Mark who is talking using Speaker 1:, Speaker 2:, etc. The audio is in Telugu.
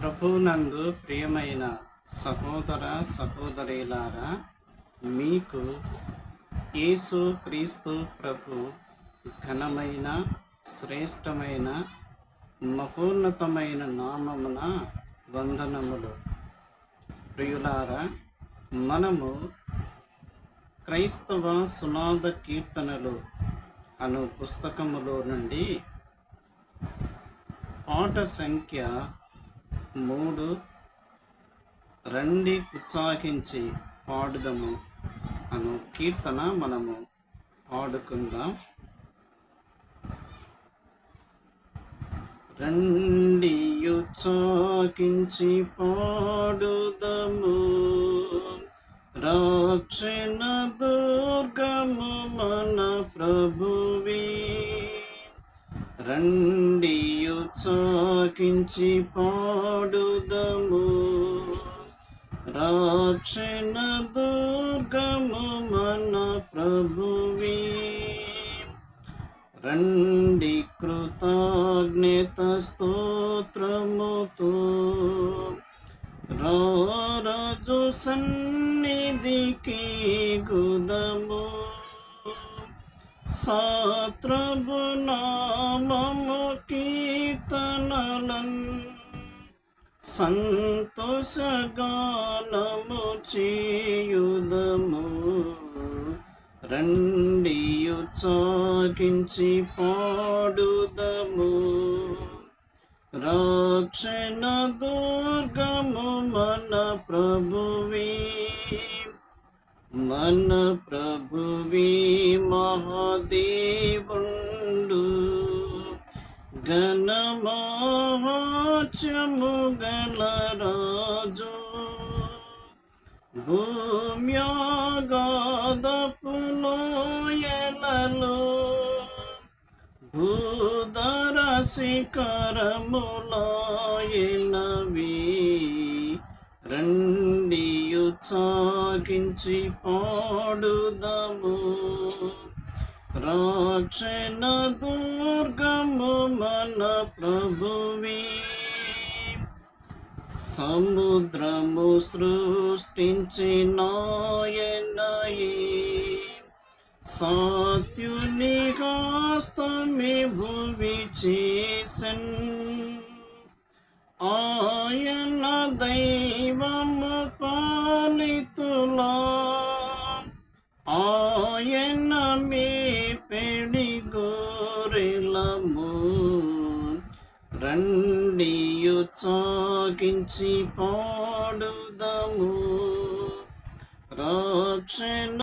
Speaker 1: ప్రభునందు ప్రియమైన సహోదర సహోదరులారా మీకు యేసు క్రీస్తు ప్రభు ఘనమైన శ్రేష్టమైన మహోన్నతమైన నామమున వందనములు. ప్రియులారా మనము క్రైస్తవ సునాద కీర్తనలు అను పుస్తకములో నుండి పాట సంఖ్య మూడు. రండి ఉత్సాహించి పాడుదము అను కీర్తన మనము పాడుకుందాం. రండి ఉత్సాహించి పాడుదము. రక్షణ దుర్గము మన ప్రభువీ. రండియు చాకించి పాడుదము రక్షణ దుర్గము మన ప్రభువీ. రండి కృతజ్ఞత స్తోత్రముతో రాజు సన్నిధికి గుదము. సాత్రబు నామము కీర్తనలన్ సంతోషగానము చేయుదము. రండి ఉత్సాహించి పాడుదము. రక్షణ దుర్గము మన ప్రభువీ. మన ప్రభువి మహాదేవుండు గణమహాచము గల రాజు భూమ్యాగాదపులోయలలో భూధర శిఖరములాయనవి ఉత్సాహించి పాడుదము రక్షణ దుర్గము మన ప్రభువి. సముద్రము సృష్టించినాయనయే సాత్యుని హస్తమి భువి చేసన్ పెడి రండియు చాకించి పాడుదము. రక్షణ